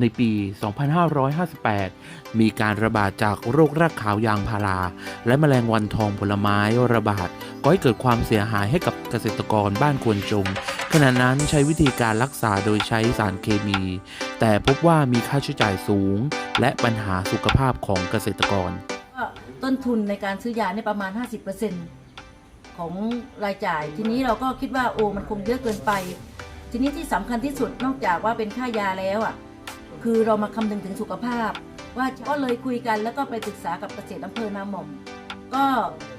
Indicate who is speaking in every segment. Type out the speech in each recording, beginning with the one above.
Speaker 1: ในปี 2558 มีการระบาดจากโรครากขาวยางพารา และแมลงวันทองผลไม้ระบาดก่อให้เกิดความเสียหายให้กับเกษตรกรบ้านควนจง ขณะนั้นใช้วิธีการรักษาโดยใช้สารเคมี แต่พบว่ามีค่าใช้จ่ายสูง และปัญหาสุขภาพของเกษตรกร
Speaker 2: ต้นทุนในการซื้อยาเนี่ยประมาณ 50%ของรายจ่าย ทีนี้เราก็คิดว่าโอ้มันคงเยอะเกินไป ทีนี้ที่สำคัญที่สุดนอกจากว่าเป็นค่ายาแล้วอะ คือเรามาคำนึงถึงสุขภาพ ว่าก็เลยคุยกันแล้วก็ไปศึกษากับเกษตรอำเภอนาหม่อม ก็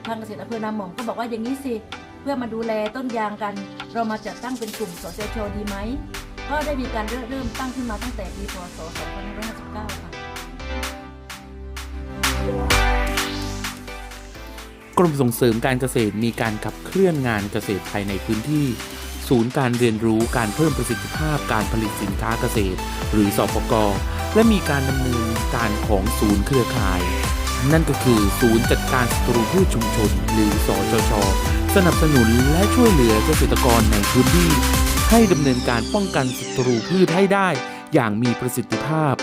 Speaker 2: ทางเกษตรอำเภอนาหม่อมก็บอกว่าอย่างนี้สิเพื่อมาดูแลต้นยางกัน เรามาจัดตั้งเป็นกลุ่มสจชดีไหมก็ได้มีการเริ่มตั้งขึ้นมาตั้งแต่ปีพศ 2559 ค่ะ
Speaker 1: กรมส่งเสริมการเกษตรมีการขับเคลื่อนงานเกษตรภายในพื้นที่ ศูนย์การเรียนรู้การเพิ่มประสิทธิภาพการผลิตสินค้าเกษตร หรือสปกและมีการดำเนินการของศูนย์เครือข่าย นั่นก็คือศูนย์จัดการศัตรูพืชชุมชน หรือสจช สนับสนุนและช่วยเหลือเกษตรกรในพื้นที่ ให้ดำเนินการป้องกันศัตรูพืชให้ได้ อย่างมีประสิทธิภาพ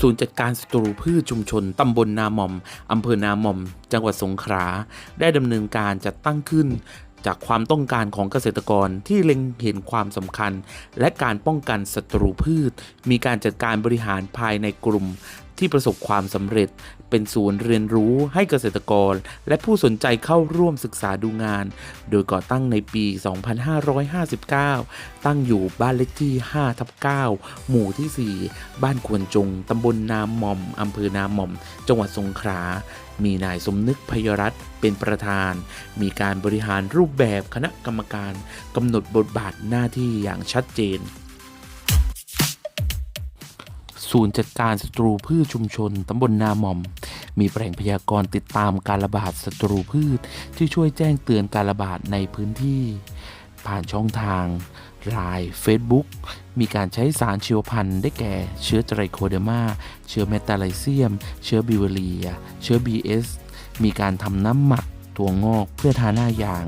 Speaker 1: ศูนย์จัดการศัตรูพืชชุมชน ตำบลนาหม่อม อำเภอนาหม่อม จังหวัดสงขลา ได้ดำเนินการจัดตั้งขึ้น จากความต้องการของเกษตรกรที่เล็งเห็นความสำคัญ และการป้องกันศัตรูพืช มีการจัดการบริหารภายในกลุ่มที่ประสบความสำเร็จ เป็นศูนย์เรียนรู้ให้เกษตรกร และผู้สนใจเข้าร่วมศึกษาดูงาน โดยก่อตั้งในปี 2559 ตั้งอยู่บ้านเลขที่ 5 ทับ 9 หมู่ที่ 4 บ้านควนจง ตำบลนามหม่อม อำเภอนามหม่อม จังหวัดสงขลา มีนายสมนึกพยรัตเป็นประธาน มีการบริหารรูปแบบคณะกรรมการกำหนดบทบาทหน้าที่อย่างชัดเจน ศูนย์จัดการศัตรูพืชชุมชนตำบลนาหม่อม มีแปลงพยากรณ์ติดตามการระบาดศัตรูพืช ที่ช่วยแจ้งเตือนการระบาดในพื้นที่ ผ่านช่องทาง ไลน์ Facebook มีการใช้สารชีวพันธุ์ได้แก่เชื้อไตรโคเดมา เชื้อเมตาไลเซียม เชื้อบิวเรีย เชื้อ BS มีการทำน้ำหมักถั่วงอกเพื่อทาหน้ายาง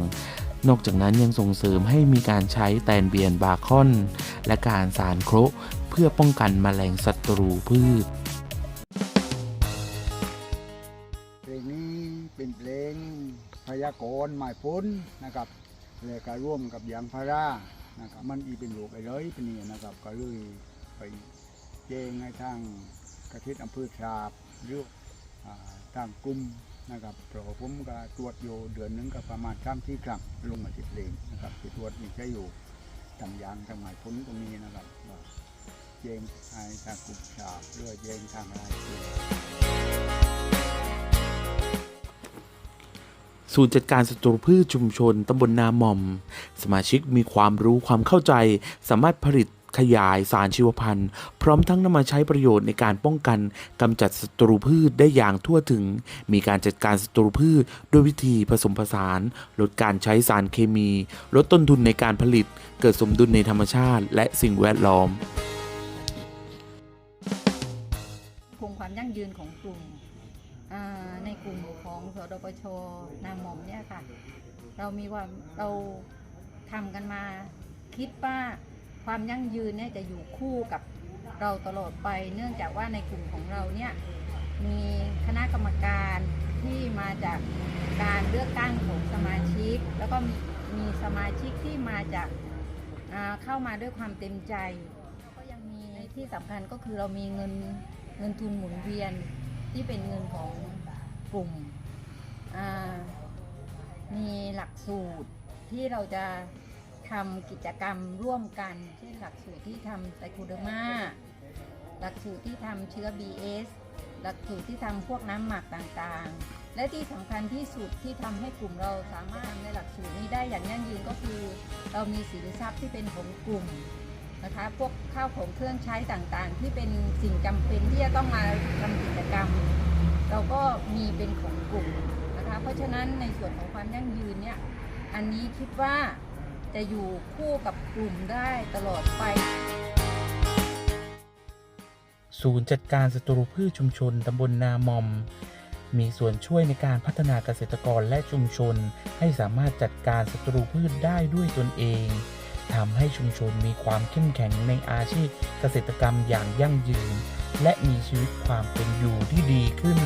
Speaker 1: นอกจากนั้นยังส่งเสริมให้มีการใช้แตนเบียนบาคอน และการสารโครเพื่อป้องกันแมลงศัตรูพืช
Speaker 3: เพลงนี้เป็นเพลงพยากรณ์หมายพ้นนะครับแล้วก็ร่วมกับยางพารา นะครับมันอีเป็นโรคไอ้เลยเป็นนี่นะครับ ก็เลยไปแจ้งให้ทางกระทิศอำเภอชาบหรืออ่าทางกลุ่มนะครับเพราะผมก็ตรวจอยู่เดือนหนึงก็ประมาณสามที่ครั้งลงมาติดเลงนะครับที่ตรวจมีใช้อยู่ทางยางทางหมายพ้นตรงนี้นะครับว่าแจ้งให้ทางกลุ่มชาบหรือว่าแจ้งทางรายชื่อ
Speaker 1: ศูนย์จัดการศัตรูพืชชุมชนตำบลนาหม่อม สมาชิกมีความรู้ความเข้าใจ สามารถผลิตขยายสารชีวพันธุ์ พร้อมทั้งนำมาใช้ประโยชน์ในการป้องกันกำจัดศัตรูพืชได้อย่างทั่วถึง มีการจัดการศัตรูพืชด้วยวิธีผสมผสาน ลดการใช้สารเคมี ลดต้นทุนในการผลิต เกิดสมดุลในธรรมชาติ และสิ่งแวดล้อม
Speaker 4: คงความยั่งยืนของกลุ่ม ในกลุ่มของสดปชนามหม่อมเนี่ยค่ะ เรามีความเราทำกันมาคิดว่าความยั่งยืนเนี่ยจะอยู่คู่กับเราตลอดไป เนื่องจากว่าในกลุ่มของเราเนี่ยมีคณะกรรมการที่มาจากการเลือกตั้งของสมาชิก แล้วก็มีสมาชิกที่มาจากเข้ามาด้วยความเต็มใจ ก็ยังมีที่สำคัญก็คือเรามีเงินเงินทุนหมุนเวียน ที่เป็นเงินของกลุ่มมีหลักสูตรที่เราจะทำกิจกรรมร่วมกัน เช่นหลักสูตรที่ทำไตรโคเดอร์มาหลักสูตรที่ทำเชื้อ BS หลักสูตรที่ทำพวกน้ำหมักต่างๆ และที่สำคัญที่สุดที่ทำให้กลุ่มเราสามารถทำในหลักสูตรนี้ได้อย่างยั่งยืนก็คือ เรามีสินทรัพย์ที่เป็นของกลุ่ม นะคะ พวกข้าวของเครื่องใช้ต่างๆ ที่เป็นสิ่งจำเป็นที่จะต้องมาทำกิจกรรม เราก็มีเป็นของกลุ่มนะคะ เพราะฉะนั้นในส่วนของความยั่งยืนเนี่ย อันนี้คิดว่าจะอยู่คู่กับกลุ่มได้ตลอดไป
Speaker 1: ศูนย์จัดการศัตรูพืชชุมชนตำบลนามอม มีส่วนช่วยในการพัฒนาเกษตรกรและชุมชน ให้สามารถจัดการศัตรูพืชได้ด้วยตนเอง ทำให้ชุมชนมีความเข้มแข็งในอาชีพเกษตรกรรมอย่างยั่งยืน และมีชีวิตความเป็นอยู่ที่ดีขึ้น